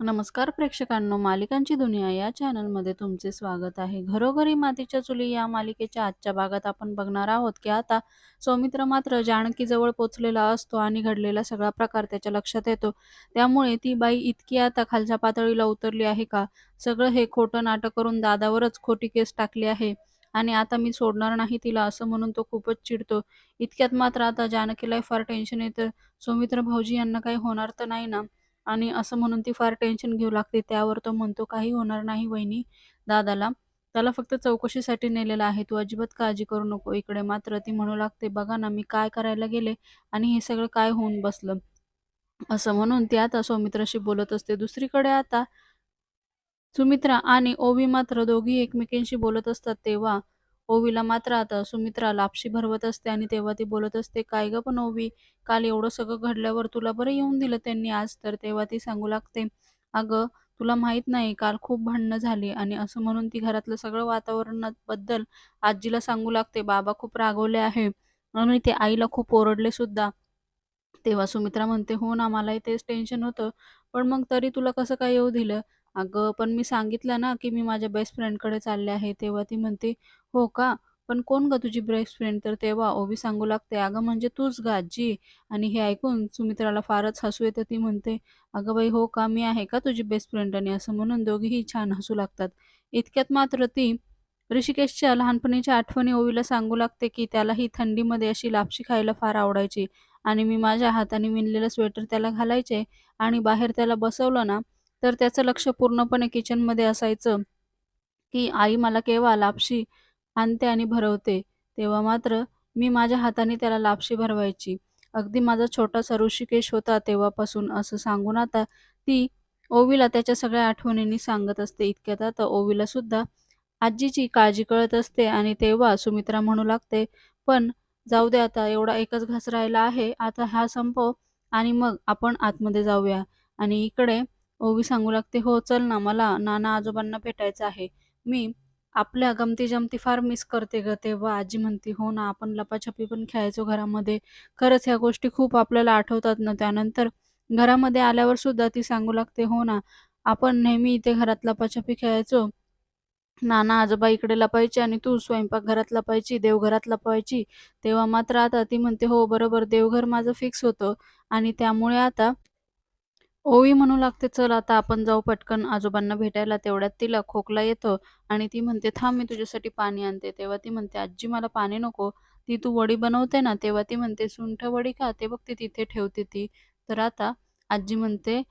नमस्कार प्रेक्षकांनो मालिकांची दुनिया या चॅनलमध्ये तुमचे स्वागत आहे. घरोघरी मातीच्या चुली या मालिकेच्या आजच्या भागात आपण बघणार आहोत की आता सौमित्र मात्र जानकीजवळ पोचलेला असतो आणि घडलेला सगळा प्रकार त्याच्या लक्षात येतो. त्यामुळे ती बाई इतकी आता खालच्या पातळीला उतरली आहे का? सगळं हे खोटं नाटक करून दादावरच खोटी केस टाकली आहे आणि आता मी सोडणार नाही तिला असं म्हणून तो खूपच चिडतो. इतक्यात मात्र आता जानकीला फार टेन्शन येतं. सौमित्र भाऊजी यांना काही होणार तर नाही ना? आणि असं म्हणून ती फार टेन्शन घेऊ लागते. त्यावर तो म्हणतो, "काही होणार नाही वहिनी दादाला. त्याला फक्त चौकशीसाठी नेलेला आहे. तू अजिबात काळजी करू नको." इकडे मात्र ती म्हणू लागते, "बघा ना, मी काय करायला गेले आणि हे सगळं काय होऊन बसलं." असं म्हणून ती आता सौमित्राशी बोलत असते. दुसरीकडे आता सुमित्रा आणि ओवी मात्र दोघी एकमेकींशी बोलत असतात तेव्हा ओवीला मात्र आता सुमित्रा लापशी भरवत असते आणि तेव्हा ती बोलत असते, "काय गं पण ओवी, काल एवढं सगळं घडल्यावर तुला बरं येऊन दिलं त्यांनी आज तर." तेव्हा ती सांगू लागते, "अगं, तुला माहीत नाही काल खूप भांडणं झाली." आणि असं म्हणून ती घरातलं सगळं वातावरणाबद्दल आजीला सांगू लागते. बाबा खूप रागवले आहे आणि ते आईला खूप ओरडले सुद्धा. तेव्हा सुमित्रा म्हणते, "हो ना, मलाही तेच टेन्शन होतं. पण मग तरी तुला कसं काय येऊ दिलं?" "अगं, पण मी सांगितलं ना, की मी माझ्या बेस्ट फ्रेंडकडे चालले आहे." तेव्हा ती म्हणते, "हो का? पण कोण गं तुझी बेस्ट फ्रेंड?" तर तेव्हा ओवी सांगू लागते, "अगं, म्हणजे तूच ग आजी." आणि हे ऐकून सुमित्राला फारच हसू येतं. ती म्हणते, "अगं बाई, हो का? मी आहे का तुझी बेस्ट फ्रेंड?" आणि असं म्हणून दोघीही छान हसू लागतात. इतक्यात मात्र ती ऋषिकेशच्या लहानपणीच्या आठवणी ओवीला सांगू लागते, की त्यालाही थंडीमध्ये अशी लापशी खायला फार आवडायची आणि मी माझ्या हाताने विणलेलं स्वेटर त्याला घालायचे आणि बाहेर त्याला बसवलं ना, तर त्याचं लक्ष पूर्णपणे किचनमध्ये असायचं, की आई मला केव्हा लापशी आणते आणि भरवते. तेव्हा मात्र मी माझ्या हाताने त्याला लापशी भरवायची. अगदी माझा छोटासा ऋषिकेश होता तेव्हापासून असं सांगून आता ती ओवीला त्याच्या सगळ्या आठवणींनी सांगत असते. इतक्यात आता ओवीला सुद्धा आजीची काळजी कळत असते आणि तेव्हा सुमित्रा म्हणू लागते, "पण जाऊ दे आता एवढा एकच घास राहिला आहे. आता हा संपव आणि मग आपण आतमध्ये जाऊया." आणि इकडे ओवी सांगू लागते, "हो चल ना, मला नाना-आजोबांना भेटायचं आहे. मी आपल्या गमती-जमती फार मिस करते ग तेव्हा आजी म्हणते, "हो ना, आपण लपाछपी पण खेळायचो घरामध्ये. खरंच ह्या गोष्टी खूप आपल्याला आठवतात ना." त्यानंतर घरामध्ये आल्यावर सुद्धा ती सांगू लागते, "हो ना, आपण नेहमी इथे घरात लपाछपी खेळायचो. नाना-आजोबा इकडे लपायची आणि तू स्वयंपाकघरात लपायची, देवघरात लपायची तेव्हा मात्र आता ती म्हणते, "हो बरोबर, देवघर माझं फिक्स होतं आणि त्यामुळे आता ओवी म्हणू लागते, "चल आता आपण जाऊ पटकन आजोबांना भेटायला." तेवढ्यात तिला खोकला येतो आणि ती म्हणते, "थांब मी तुझ्यासाठी पाणी आणते." तेव्हा ती म्हणते, "आजी मला पाणी नको. ती तू वडी बनवते ना?" तेव्हा ती म्हणते, "सुंठ वडी का?" ते बघ ती तिथे ठेवते ती. तर आता आजी म्हणते,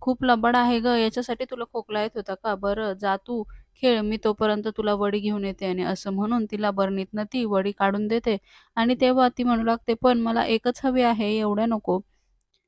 "खूप लबाड आहे ग याच्यासाठी तुला खोकला येत होता का? बरं जा तू खेळ, मी तोपर्यंत तुला वडी घेऊन येते." आणि असं म्हणून तिला बरणीतनं ती वडी काढून देते आणि तेव्हा ती म्हणू लागते, "पण मला एकच हवी आहे, एवढ्या नको."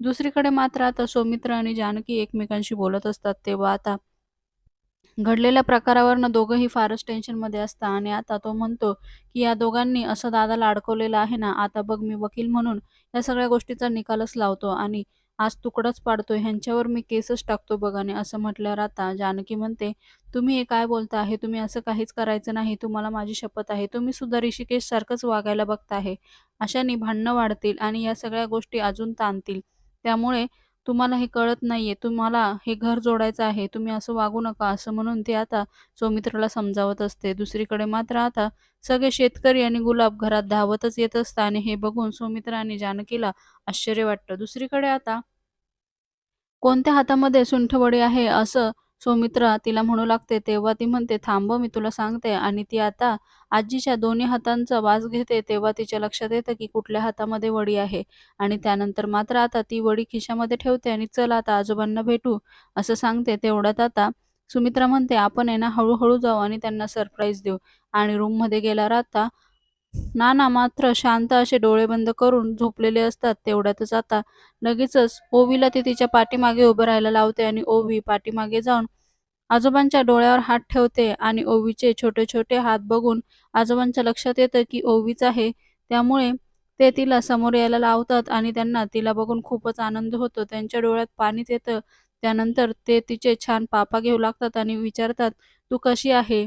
दुसरीकडे मात्र आता सौमित्र आणि जानकी एकमेकांशी बोलत असतात तेव्हा आता घडलेल्या प्रकारावरनं दोघंही फारच टेन्शनमध्ये असतं आणि आता तो म्हणतो, की या दोघांनी असं दादाला अडकवलेलं आहे ना, आता बघ मी वकील म्हणून या सगळ्या गोष्टीचा निकालच लावतो आणि आज तुकडाच पाडतो. ह्यांच्यावर मी केसच टाकतो बघ. आणि असं म्हटल्यावर आता जानकी म्हणते, "तुम्ही हे काय बोलता आहे? तुम्ही असं काहीच करायचं नाही. तुम्हाला माझी शपथ आहे. तुम्ही सुद्धा ऋषिकेशसारखंच वागायला बघता आहे. अशाने भांडणं वाढतील आणि या सगळ्या गोष्टी अजून ताणतील. त्यामुळे तुम्हाला हे कळत नाहीये. तुम्हाला हे घर जोडायचं आहे. तुम्ही असं वागू नका." असं म्हणून ती आता सौमित्राला समजावत असते. दुसरीकडे मात्र आता सगळे शेतकरी आणि गुलाब घरात धावतच येत असतात आणि हे बघून सौमित्र आणि जानकीला आश्चर्य वाटतं. दुसरीकडे आता कोणत्या हातामध्ये सुंठवडी आहे असं सौमित्रा तिला म्हणू लागते. तेव्हा ती म्हणते, "थांब मी तुला सांगते." आणि ती आता आजीच्या दोन्ही हातांचा वास घेते. तेव्हा तिच्या लक्षात येतं, की कुठल्या हातामध्ये वडी आहे आणि त्यानंतर मात्र आता ती वडी खिशामध्ये ठेवते आणि "चल आता आजोबांना भेटू," असं सांगते. तेवढ्यात आता सुमित्रा म्हणते, "आपण आहे ना जाऊ आणि त्यांना सरप्राईज देऊ." आणि रूममध्ये गेल्यावर राहता नाना मात्र शांत असे डोळे बंद करून झोपलेले असतात. तेवढ्यातच आता लगेचच ओवीला ती तिच्या पाठीमागे उभं राहायला लावते आणि ओवी पाठीमागे जाऊन आजोबांच्या डोळ्यावर हात ठेवते आणि ओवीचे छोटे-छोटे हात बघून आजोबांच्या लक्षात येतं, की ओवीच आहे. त्यामुळे ते तिला समोर यायला लावतात आणि त्यांना तिला बघून खूपच आनंद होतो. त्यांच्या डोळ्यात पाणीच येतं. त्यानंतर ते तिचे छान पापा घेऊ लागतात आणि विचारतात, "तू कशी आहे?"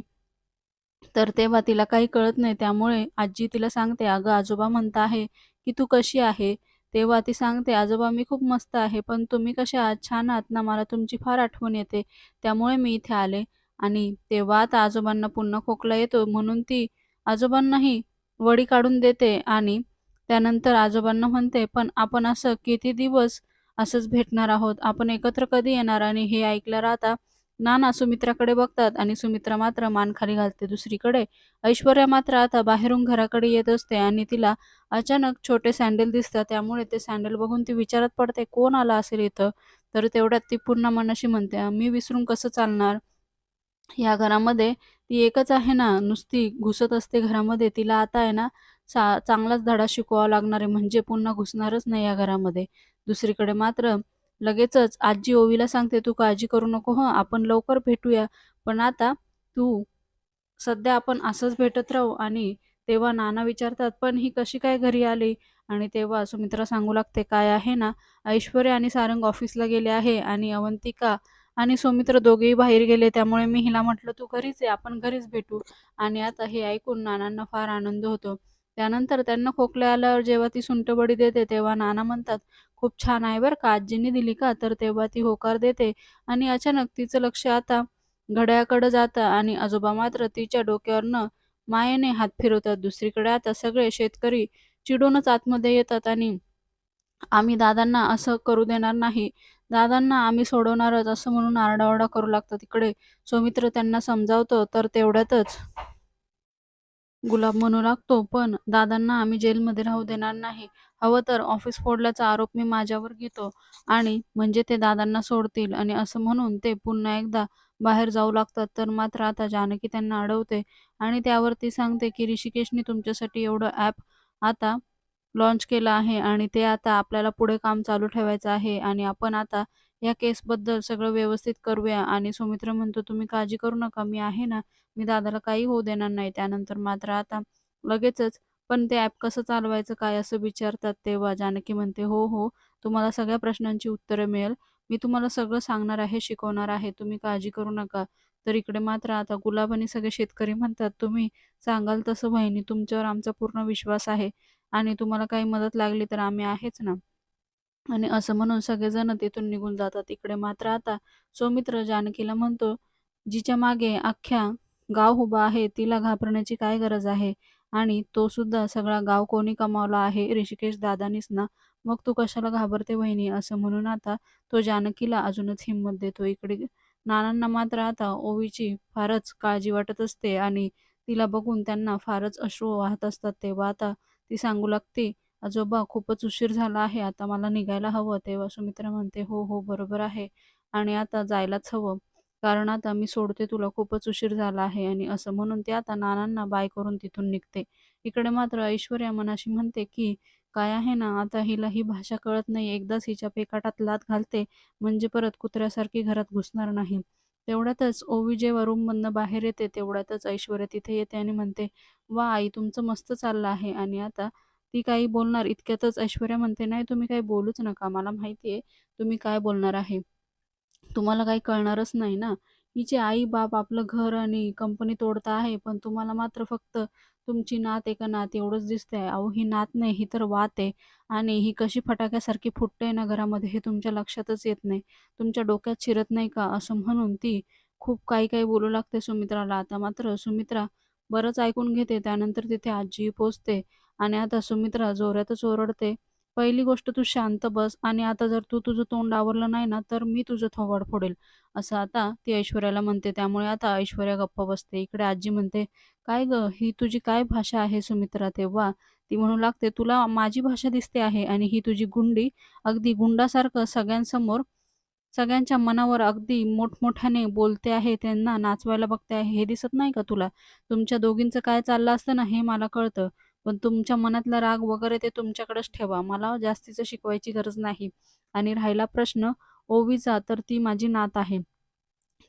तर तेव्हा तिला काही कळत नाही. त्यामुळे आजी तिला सांगते, "अगं आजोबा म्हणत आहे, की तू कशी आहे?" तेव्हा ती सांगते, "आजोबा मी खूप मस्त आहे, पण तुम्ही कसे आहात? छान आहात ना? मला तुमची फार आठवण येते, त्यामुळे मी इथे आले." आणि तेव्हा आता आजोबांना पुन्हा खोकला येतो म्हणून ती आजोबांनाही वडी काढून देते आणि त्यानंतर आजोबांना म्हणते, "पण आपण असं किती दिवस असंच भेटणार आहोत? आपण एकत्र कधी येणार?" आणि हे ऐकलं राहता नाना सुमित्राकडे बघतात आणि सुमित्रा मात्र मान खाली घालते. दुसरीकडे ऐश्वर्या मात्र आता बाहेरून घराकडे येत असते आणि तिला अचानक छोटे सँडल दिसतात. त्यामुळे ते सँडल बघून ती विचारात पडते, कोण आला असेल इथं? तर तेवढ्यात ती पुन्हा मनाशी म्हणते, "मी विसरून कसं चालणार? या घरामध्ये ती एकच आहे ना, नुसती घुसत असते घरामध्ये. तिला आता आहे ना, चा चांगलाच धडा शिकवावा लागणार आहे, म्हणजे पुन्हा घुसणारच नाही या घरामध्ये." दुसरीकडे मात्र लगेचच आजी ओवीला सांगते, "तू काळजी करू नको हं, आपण लवकर भेटूया. पण आता तू सध्या आपण असंच भेटत राहू." आणि तेव्हा नाना विचारतात, "पण ही कशी काय घरी आली?" आणि तेव्हा सुमित्रा सांगू लागते, "काय आहे ना, ऐश्वर्या आणि सारंग ऑफिसला गेले आहे आणि अवंतिका आणि सौमित्र दोघेही बाहेर गेले. त्यामुळे मी हिला म्हटलं, "तू घरीच आहे, आपण घरीच भेटू." आणि आता हे ऐकून नानांना फार आनंद होतो. त्यानंतर त्यांना खोकल्या आल्यावर जेव्हा ती सुंटबडी देते, तेव्हा नाना म्हणतात, "खूप छान आहे बरं का, आजींनी दिली का?" तर तेव्हा ती होकार देते आणि अचानक तिचं लक्ष आता घड्याकडे जातं आणि आजोबा मात्र तिच्या डोक्यावरनं मायेने हात फिरवतात. दुसरीकडे आता सगळे शेतकरी चिडूनच आतमध्ये येतात आणि "आम्ही दादांना असं करू देणार नाही. दादांना आम्ही सोडवणारच," असं म्हणून आरडाओरडा करू लागतात. तिकडे सौमित्र त्यांना समजावतो, तर तेवढ्यातच गुलाब म्हणू लागतो, "पण दादांना आम्ही जेलमध्ये राहू देणार नाही. हवं तर ऑफिस फोडल्याचा आरोप मी माझ्यावर घेतो आणि म्हणजे ते दादांना सोडतील." आणि असं म्हणून ते पुन्हा एकदा बाहेर जाऊ लागतात. तर मात्र आता जानकी त्यांना अडवते आणि त्यावरती सांगते, की "ऋषिकेशने तुमच्यासाठी एवढं ॲप आता लॉन्च केलं आहे आणि ते आता आपल्याला पुढे काम चालू ठेवायचं आहे आणि आपण आता या केसबद्दल सगळं व्यवस्थित करूया." आणि सौमित्र म्हणतो, "तुम्ही काळजी करू नका, मी आहे ना. मी दादाला काही होऊ देणार नाही." त्यानंतर मात्र आता लगेचच "पण ते ॲप कसं चालवायचं काय?" असं विचारतात. तेव्हा जानकी म्हणते, "हो, हो, तुम्हाला सगळ्या प्रश्नांची उत्तरं मिळेल. मी तुम्हाला सगळं सांगणार आहे, शिकवणार आहे. तुम्ही काळजी करू नका." तर इकडे मात्र आता गुलाब आणि सगळे शेतकरी म्हणतात, "तुम्ही सांगाल तसं वहिनी, तुमच्यावर आमचा पूर्ण विश्वास आहे आणि तुम्हाला काही मदत लागली तर आम्ही आहेच ना." आणि असं म्हणून सगळेजण तिथून निघून जातात. इकडे मात्र आता सौमित्र जानकीला म्हणतो, "जिच्या मागे अख्ख्या गाव उभा आहे, तिला घाबरण्याची काय गरज आहे? आणि तो सुद्धा सगळा गाव कोणी कमावला आहे? ऋषिकेश दादानीच ना. मग तू कशाला घाबरते वहिनी?" असं म्हणून आता तो जानकीला अजूनच हिंमत देतो. इकडे नानांना मात्र आता ओवीची फारच काळजी वाटत असते आणि तिला बघून त्यांना फारच अश्रू वाहत असतात. तेव्हा आता ती सांगू लागते, "आजोबा खूपच उशीर झाला आहे, आता मला निघायला हवं." तेव्हा सुमित्रा म्हणते, "हो, हो, बरोबर आहे आणि आता जायलाच हवं, कारण आता मी सोडते तुला, खूपच उशीर झाला आहे." आणि असं म्हणून ती आता नानांना बाय करून तिथून निघते. इकडे मात्र ऐश्वर्या मनाशी म्हणते, की "काय आहे ना, आता हिला ही भाषा कळत नाही. एकदाच हिच्या पेकाटात लात घालते, म्हणजे परत कुत्र्यासारखी घरात घुसणार नाही." तेवढ्यातच ओवी जेव्हा रूममधनं बाहेर येते, तेवढ्यातच ऐश्वर्या तिथे येते आणि म्हणते, वा आई, तुमचं मस्त चाललं आहे." आणि आता ती काही बोलणार इतक्यातच ऐश्वर्या म्हणते, "नाही, तुम्ही काही बोलूच नका. मला माहिती आहे तुम्ही काय बोलणार आहे. तुम्हाला काही कळणारच नाही ना. हिचे आई-बाप आपलं घर आणि कंपनी तोडता आहे, पण तुम्हाला मात्र फक्त तुमची नात एका नात एवढंच दिसतंय. अहो, ही नात नाही, ही तर वात आहे आणि ही कशी फटाक्यासारखी फुटते ना घरामध्ये, हे तुमच्या लक्षातच येत नाही. तुमच्या डोक्यात शिरत नाही का?" असं म्हणून ती खूप काही काही बोलू लागते सुमित्राला. आता मात्र सुमित्रा बरंच ऐकून घेते. त्यानंतर तिथे आजी पोचते आणि आता सुमित्रा जोरातच ओरडते, "पहिली गोष्ट तू शांत बस आणि आता जर तू तुझं तोंड आवरलं नाही ना, तर मी तुझं थोबाड फोडेल." असं आता ती ऐश्वर्याला म्हणते. त्यामुळे आता ऐश्वर्या गप्प बसते. इकडे आजी म्हणते, "काय ग ही तुझी काय भाषा आहे सुमित्रा?" तेव्हा ती म्हणू लागते, "तुला माझी भाषा दिसते आहे आणि ही तुझी गुंडी अगदी गुंडासारखं सगळ्यांसमोर सगळ्यांच्या मनावर अगदी मोठमोठ्याने बोलते आहे, त्यांना नाचवायला बघते आहे, हे दिसत नाही का तुला? तुमच्या दोघींचं काय चाललं असतं ना, हे मला कळतं. पण तुमच्या मनातला राग वगैरे ते तुमच्याकडेच ठेवा. मला जास्तीचं शिकवायची गरज नाही. आणि राहिला प्रश्न ओवीचा, तर ती माझी नात आहे."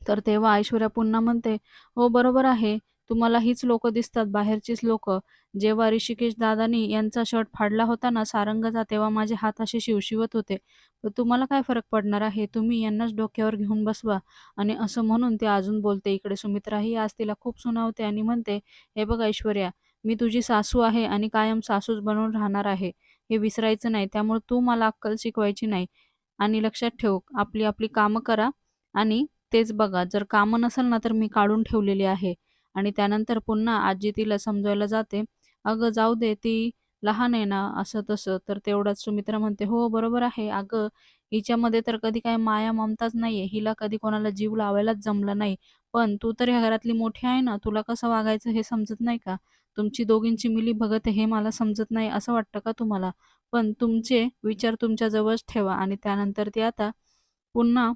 तर तेव्हा ऐश्वर्या पुन्हा म्हणते, "हो, बरोबर आहे. तुम्हाला हीच लोक दिसतात, बाहेरचीच लोक जेव्हा ऋषिकेश दादानी यांचा शर्ट फाडला होता ना सारंगचा, तेव्हा माझे हात असे शिवशिवत होते. पण तुम्हाला काय फरक पडणार आहे? तुम्ही यांनाच डोक्यावर घेऊन बसवा." आणि असं म्हणून ते अजून बोलते. इकडे सुमित्राही आज तिला खूप सुनावते आणि म्हणते, "हे बघ ऐश्वर्या, मी तुझी सासू आहे आणि कायम सासूच बनून राहणार आहे. हे विसरायचं नाही. त्यामुळे तू मला अक्कल शिकवायची नाही. आणि लक्षात ठेव, आपली आपली कामं करा आणि तेच बघा. जर कामं नसेल ना, तर मी काढून ठेवलेली आहे. आणि त्यानंतर पुन्हा आजी तिला समजवायला जाते. "अगं जाऊ दे, ती लहान आहे ना," असं तसं. तर तेवढाच सुमित्रा म्हणते, "हो, बरोबर आहे. अगं, हिच्यामध्ये तर कधी काय माया ममताच नाहीये. हिला कधी कोणाला जीव लावायलाच जमलं नाही. पण तू तर ह्या घरातली मोठी आहे ना, तुला कसं वागायचं हे समजत नाही का? तुमची दोघींची मिलीभगत हे मला समजत नाही असं वाटतं का तुम्हाला? पण तुमचे विचार तुमच्याजवळच ठेवा." आणि त्यानंतर ती आता पुन्हा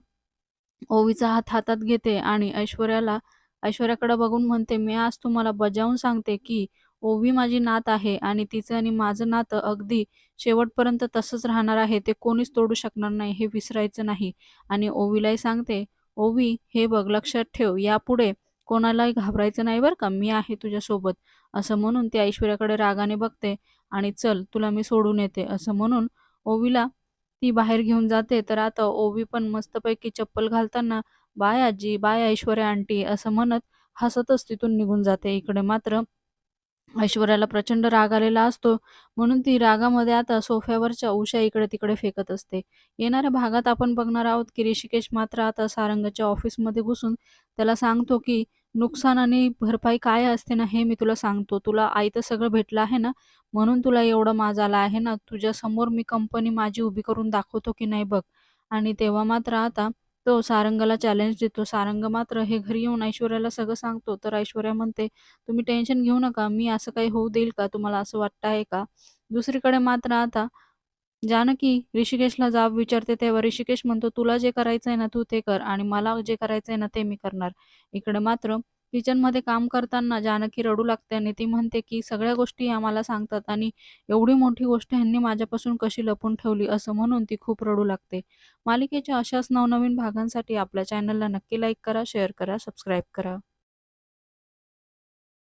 ओवीचा हात हातात घेते आणि ऐश्वर्याला ऐश्वर्याकडे बघून म्हणते, "मी आज तुम्हाला बजावून सांगते, की ओवी माझी नात आहे आणि तिचं आणि माझं नातं अगदी शेवटपर्यंत तसंच राहणार आहे. ते कोणीच तोडू शकणार नाही. हे विसरायचं नाही." आणि ओवीलाही सांगते, "ओवी, हे बघ, लक्षात ठेव, यापुढे कोणालाही घाबरायचं नाही बरं का. मी आहे तुझ्यासोबत." असं म्हणून ती ऐश्वर्याकडे रागाने बघते आणि "चल, तुला मी सोडून येते." असं म्हणून ओवीला ती बाहेर घेऊन जाते. तर आता ओवी पण मस्तपैकी चप्पल घालताना, "बाय आजी, बाय ऐश्वर्या आंटी" असं म्हणत हसतच तिथून निघून जाते. इकडे मात्र ऐश्वर्याला प्रचंड राग आलेला असतो. म्हणून ती रागामध्ये आता सोफ्यावरच्या उशा इकडे-तिकडे फेकत असते. येणाऱ्या भागात आपण बघणार आहोत, की ऋषिकेश मात्र आता सारंगच्या ऑफिसमध्ये घुसून त्याला सांगतो, की "नुकसान आणि भरपाई काय असते ना, हे मी तुला सांगतो. तुला आई तर सगळं भेटलं आहे ना, म्हणून तुला एवढं माज आला आहे ना. तुझ्या समोर मी कंपनी माझी उभी करून दाखवतो की नाही बघ." आणि तेव्हा मात्र आता तो सारंगला चॅलेंज देतो. सारंग मात्र हे घरी येऊन ऐश्वर्याला सगळं सांगतो. तर ऐश्वर्या म्हणते, "तुम्ही टेन्शन घेऊ नका. मी असं काही होऊ देईल का? तुम्हाला असं वाटतं आहे का?" दुसरीकडे मात्र आता जानकी ऋषिकेशला जाब विचारते. तेव्हा ऋषिकेश म्हणतो, "तुला जे करायचंय ना, तू ते कर आणि मला जे करायचंय ना, ते मी करणार." इकडे मात्र किचनमध्ये काम करताना जानकी रडू लागते आणि ती म्हणते, की "सगळ्या गोष्टी आम्हाला सांगतात आणि एवढी मोठी गोष्ट ह्यांनी माझ्यापासून कशी लपून ठेवली?" असं म्हणून ती खूप रडू लागते. मालिकेच्या अशाच नवनवीन भागांसाठी आपल्या चॅनलला नक्की लाईक करा, शेअर करा, सबस्क्राईब करा.